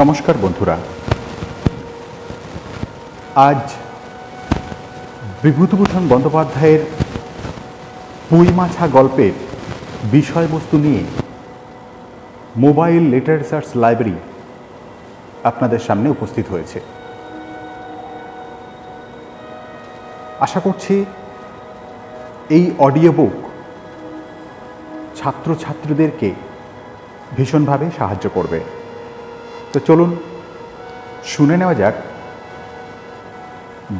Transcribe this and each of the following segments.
নমস্কার বন্ধুরা। আজ বিভূতিভূষণ বন্দ্যোপাধ্যায়ের পুঁই মাছা গল্পের বিষয়বস্তু নিয়ে মোবাইল লিটারেচার্স লাইব্রেরি আপনাদের সামনে উপস্থিত হয়েছে। আশা করছি এই অডিও বুক ছাত্রছাত্রীদেরকে ভীষণভাবে সাহায্য করবে। তো চলুন, শুনে নেওয়া যাক।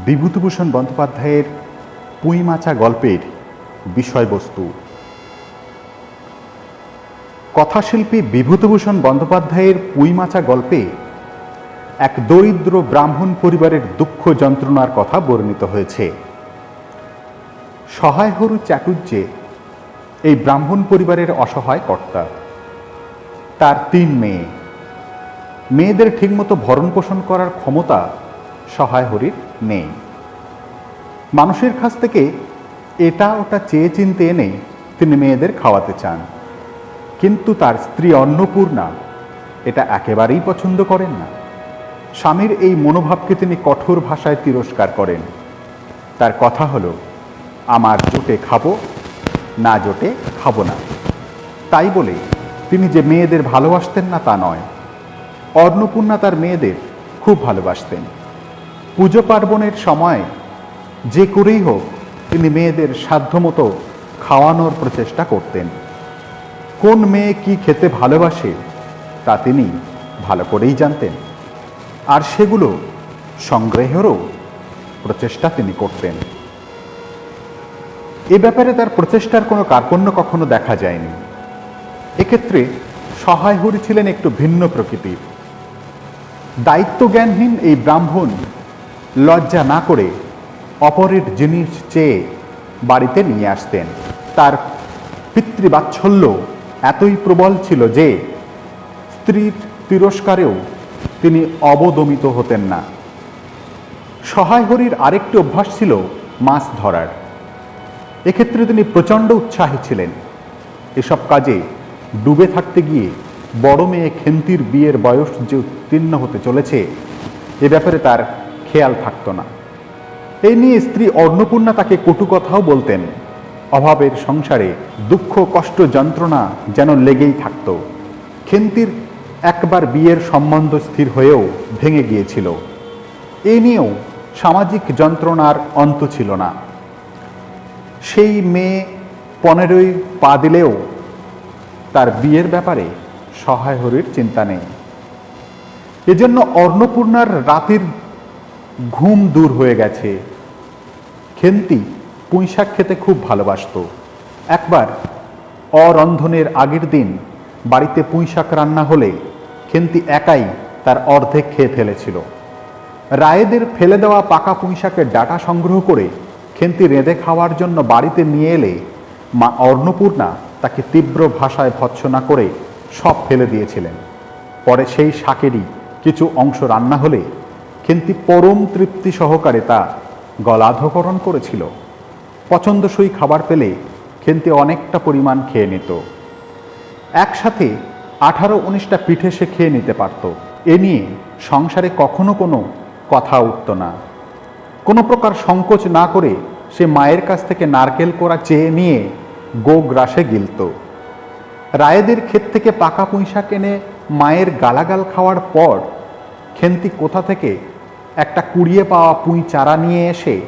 বিভূতিভূষণ বন্দ্যোপাধ্যায়ের পুঁইমাচা গল্পের বিষয়বস্তু। কথাশিল্পী বিভূতিভূষণ বন্দ্যোপাধ্যায়ের পুঁইমাচা গল্পে এক দরিদ্র ব্রাহ্মণ পরিবারের দুঃখ যন্ত্রণার কথা বর্ণিত হয়েছে। সহায়হরু চাটুর্যে এই ব্রাহ্মণ পরিবারের অসহায় কর্তা, তার তিন মেয়ে। মেয়েদের ঠিকমতো ভরণ পোষণ করার ক্ষমতা সহায় হরির নেই। মানুষের কাছ থেকে এটা ওটা চেয়ে চিনতে এনে তিনি মেয়েদের খাওয়াতে চান। কিন্তু তার স্ত্রী অন্নপূর্ণা এটা একেবারেই পছন্দ করেন না। স্বামীর এই মনোভাবকে তিনি কঠোর ভাষায় তিরস্কার করেন। তার কথা হলো, আমার জোটে খাব, না জোটে খাব না। তাই বলে তিনি যে মেয়েদের ভালোবাসতেন না তা নয় অন্নপূর্ণা তার মেয়েদের খুব ভালোবাসতেন। পুজো পার্বণের সময় যে করেই হোক তিনি মেয়েদের সাধ্যমতো খাওয়ানোর প্রচেষ্টা করতেন। কোন মেয়ে কি খেতে ভালোবাসে তা তিনি ভালো করেই জানতেন। আর সেগুলো সংগ্রহেরও প্রচেষ্টা তিনি করতেন। এ ব্যাপারে তার প্রচেষ্টার কোনো কার্পণ্য কখনো দেখা যায়নি। এক্ষেত্রে সহায় হরি ছিলেন একটু ভিন্ন প্রকৃতির। দায়িত্বজ্ঞানহীন এই ব্রাহ্মণ লজ্জা না করে অপরের জিনিস চেয়ে বাড়িতে নিয়ে আসতেন। তার পিতৃবাৎসল্য এতই প্রবল ছিল যে স্ত্রীর তিরস্কারেও তিনি অবদমিত হতেন না। সহায় হরির আরেকটি অভ্যাস ছিল মাছ ধরার। এক্ষেত্রে তিনি প্রচণ্ড উৎসাহী ছিলেন। এসব কাজে ডুবে থাকতে গিয়ে বড় মেয়ে খেন্তির বিয়ের বয়স যে উত্তীর্ণ হতে চলেছে, এ ব্যাপারে তার খেয়াল থাকতো না। এই নিয়ে স্ত্রী অন্নপূর্ণা তাকে কটু কথাও বলতেন। অভাবের সংসারে দুঃখ, কষ্ট, যন্ত্রণা যেন লেগেই থাকত। খেন্তির একবার বিয়ের সম্বন্ধ স্থির হয়েও ভেঙে গিয়েছিল। এ নিয়েও সামাজিক যন্ত্রণার অন্ত ছিল না। সেই মেয়ে পনেরোই পা দিলেও তার বিয়ের ব্যাপারে সহায় হরির চিন্তা নেই। এজন্য অন্নপূর্ণার রাতের ঘুম দূর হয়ে গেছে। খেন্তি পুঁইশাক খেতে খুব ভালোবাসত। একবার অরন্ধনের আগের দিন বাড়িতে পুঁইশাক রান্না হলে খেন্তি একাই তার অর্ধেক খেয়ে ফেলেছিল। রায়েদের ফেলে দেওয়া পাকা পুঁইশাকের ডাটা সংগ্রহ করে খেন্তি রেঁধে খাওয়ার জন্য বাড়িতে নিয়ে এলে মা অন্নপূর্ণা তাকে তীব্র ভাষায় ভৎসনা করে সব ফেলে দিয়েছিলেন। পরে সেই শাকেরই কিছু অংশ রান্না হলে খেন্তি পরম তৃপ্তি সহকারে তা গলাধকরণ করেছিল। পছন্দসই খাবার পেলে খেন্তি অনেকটা পরিমাণ খেয়ে নিত। একসাথে আঠারো উনিশটা পিঠে সে খেয়ে নিতে পারত। এ নিয়ে সংসারে কখনো কোনো কথা উঠত না। কোনো প্রকার সংকোচ না করে সে মায়ের কাছ থেকে নারকেল কোড়া চেয়ে নিয়ে গো গ্রাসে গিলত। রায়েদের ক্ষেত থেকে পাকা পুঁইশাক এনে মায়ের গালাগাল খাওয়ার পর খেন্তি কোথা থেকে একটা কুড়িয়ে পাওয়া পুঁই চারা নিয়ে এসে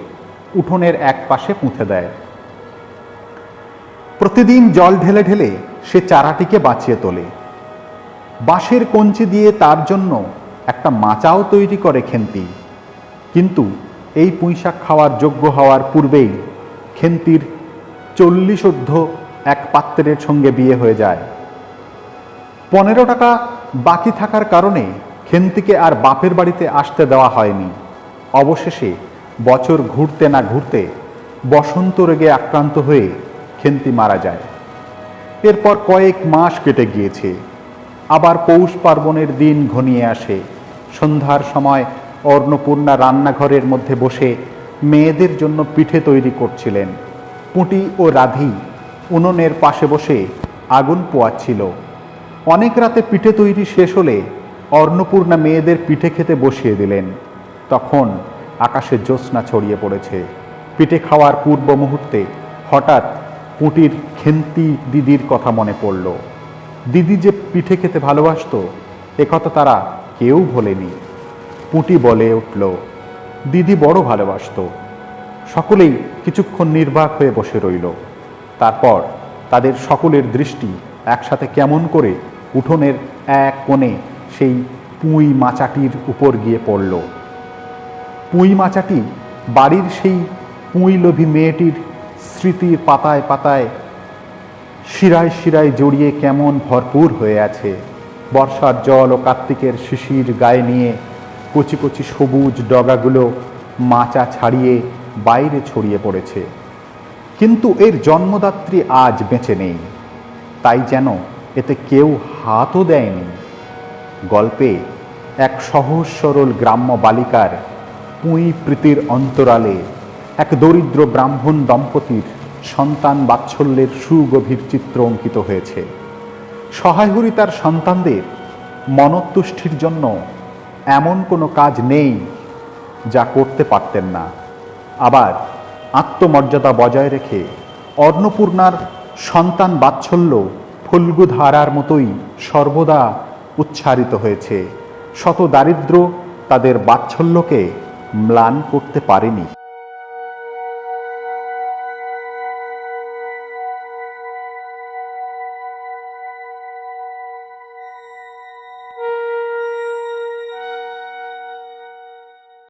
উঠোনের এক পাশে পুঁতে দেয়। প্রতিদিন জল ঢেলে ঢেলে সে চারাটিকে বাঁচিয়ে তোলে। বাঁশের কঞ্চি দিয়ে তার জন্য একটা মাচাও তৈরি করে খেন্তি। কিন্তু এই পুঁইশাক খাওয়ার যোগ্য হওয়ার পূর্বেই খেন্তির চল্লিশ চল্লিশোর্ধ এক পাত্রের সঙ্গে বিয়ে হয়ে যায়। পনেরো টাকা বাকি থাকার কারণে খেন্তিকে আর বাপের বাড়িতে আসতে দেওয়া হয়নি। অবশেষে বছর ঘুরতে না ঘুরতে বসন্ত রোগে আক্রান্ত হয়ে খেন্তি মারা যায়। এরপর কয়েক মাস কেটে গিয়েছে। আবার পৌষ পার্বণের দিন ঘনিয়ে আসে। সন্ধ্যার সময় অন্নপূর্ণা রান্নাঘরের মধ্যে বসে মেয়েদের জন্য পিঠে তৈরি করছিলেন। পুঁটি ও রাধি উনুনের পাশে বসে আগুন পোয়াচ্ছিল। অনেক রাতে পিঠে তৈরি শেষ হলে অন্নপূর্ণা মেয়েদের পিঠে খেতে বসিয়ে দিলেন। তখন আকাশে জ্যোৎস্না ছড়িয়ে পড়েছে। পিঠে খাওয়ার পূর্ব মুহূর্তে হঠাৎ পুঁটির খেন্তি দিদির কথা মনে পড়ল। দিদি যে পিঠে খেতে ভালোবাসতো একথা তারা কেউ ভোলেনি। পুঁটি বলে উঠল, দিদি বড় ভালোবাসত। সকলেই কিছুক্ষণ নির্বাক হয়ে বসে রইল। তারপর তাদের সকলের দৃষ্টি একসাথে কেমন করে উঠোনের এক কোণে সেই পুঁই মাচাটির উপর গিয়ে পড়ল। পুঁই মাচাটি বাড়ির সেই পুঁই লোভী মেয়েটির স্মৃতির পাতায় পাতায় শিরায় শিরায় জড়িয়ে কেমন ভরপুর হয়ে আছে। বর্ষার জল ও কার্তিকের শিশির গায়ে নিয়ে কচি কচি সবুজ ডগাগুলো মাচা ছাড়িয়ে বাইরে ছড়িয়ে পড়েছে। কিন্তু এর জন্মদাত্রী আজ বেঁচে নেই। তাই যেন এতে কেউ হাতও দেয়নি। গল্পে এক সহজ সরল গ্রাম্য বালিকার পুঁই প্রীতির অন্তরালে এক দরিদ্র ব্রাহ্মণ দম্পতির সন্তান বাৎসল্যের সুগভীর চিত্র অঙ্কিত হয়েছে। সহায়হরি তার সন্তানদের মনতুষ্টির জন্য এমন কোনো কাজ নেই যা করতে পারতেন না। আবার আত্মমর্যাদা বজায় রেখে অর্ণপূর্ণার সন্তান বাৎসল্য ফুলগুধারার মতোই সর্বদা উচ্চারিত হয়েছে। শত দারিদ্র তাদের বাৎসল্যকে ম্লান করতে পারেনি।